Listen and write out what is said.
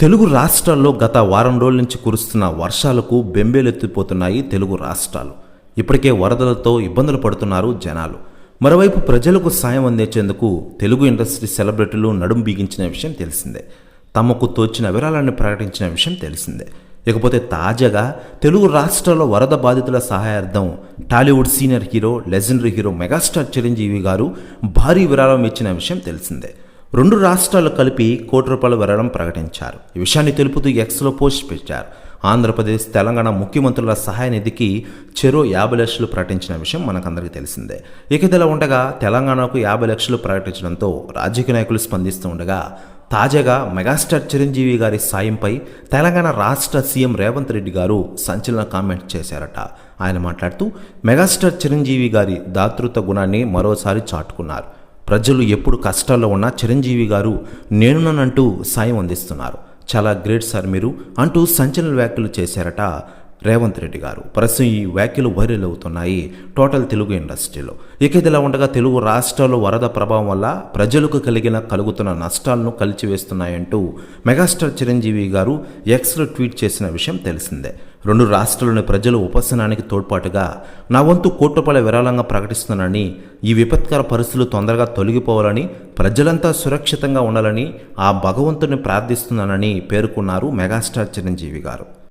తెలుగు రాష్ట్రాల్లో గత వారం రోజుల నుంచి కురుస్తున్న వర్షాలకు బెంబేలెత్తిపోతున్నాయి తెలుగు రాష్ట్రాలు. ఇప్పటికే వరదలతో ఇబ్బందులు పడుతున్నారు జనాలు. మరోవైపు ప్రజలకు సాయం అందించేందుకు తెలుగు ఇండస్ట్రీ సెలబ్రిటీలు నడుం బిగించిన విషయం తెలిసిందే. తమకు తోచిన వివరాలను ప్రకటించిన విషయం తెలిసిందే. ఇకపోతే తాజాగా తెలుగు రాష్ట్రాల్లో వరద బాధితుల సహాయార్థం Tollywood senior hero legendary hero megastar Chiranjeevi garu భారీ విరాళం ఇచ్చిన విషయం తెలిసిందే. రెండు రాష్ట్రాలు కలిపి కోటి రూపాయల విరాళం ప్రకటించారు. ఈ విషయాన్ని తెలుపుతూ ఎక్స్లో పోస్ట్ పెట్టారు. ఆంధ్రప్రదేశ్ తెలంగాణ ముఖ్యమంత్రుల సహాయ నిధికి చెరో యాభై లక్షలు ప్రకటించిన విషయం మనకందరికీ తెలిసిందే. ఇక ఇదిలా ఉండగా తెలంగాణకు యాభై లక్షలు ప్రకటించడంతో రాజకీయ నాయకులు స్పందిస్తూ ఉండగా తాజాగా మెగాస్టార్ చిరంజీవి గారి సాయంపై తెలంగాణ రాష్ట్ర సీఎం రేవంత్ రెడ్డి గారు సంచలన కామెంట్ చేశారట. ఆయన మాట్లాడుతూ మెగాస్టార్ చిరంజీవి గారి దాతృత్వ గుణాన్ని మరోసారి చాటుకున్నారు. ప్రజలు ఎప్పుడు కష్టాల్లో ఉన్నా చిరంజీవి గారు నేనునంటూ సాయం అందిస్తున్నారు. చాలా గ్రేట్ సార్ మీరు అంటూ సంచలన వ్యాఖ్యలు చేశారట రేవంత్ రెడ్డి గారు. ప్రస్తుతం ఈ వ్యాఖ్యలు వైరల్ అవుతున్నాయి టోటల్ తెలుగు ఇండస్ట్రీలో. ఇక ఇదిలా ఉండగా తెలుగు రాష్ట్రాల్లో వరద ప్రభావం వల్ల ప్రజలకు కలిగిన కలుగుతున్న నష్టాలను కలిచివేస్తున్నాయంటూ మెగాస్టార్ చిరంజీవి గారు ఎక్స్లో ట్వీట్ చేసిన విషయం తెలిసిందే. రెండు రాష్ట్రాల్లోని ప్రజలు ఉపశనానికి తోడ్పాటుగా నా వంతు కోటి రూపాయల విరాళంగా ప్రకటిస్తున్నానని ఈ విపత్కర పరిస్థితులు తొందరగా తొలగిపోవాలని ప్రజలంతా సురక్షితంగా ఉండాలని ఆ భగవంతుని ప్రార్థిస్తున్నానని పేర్కొన్నారు మెగాస్టార్ చిరంజీవి గారు.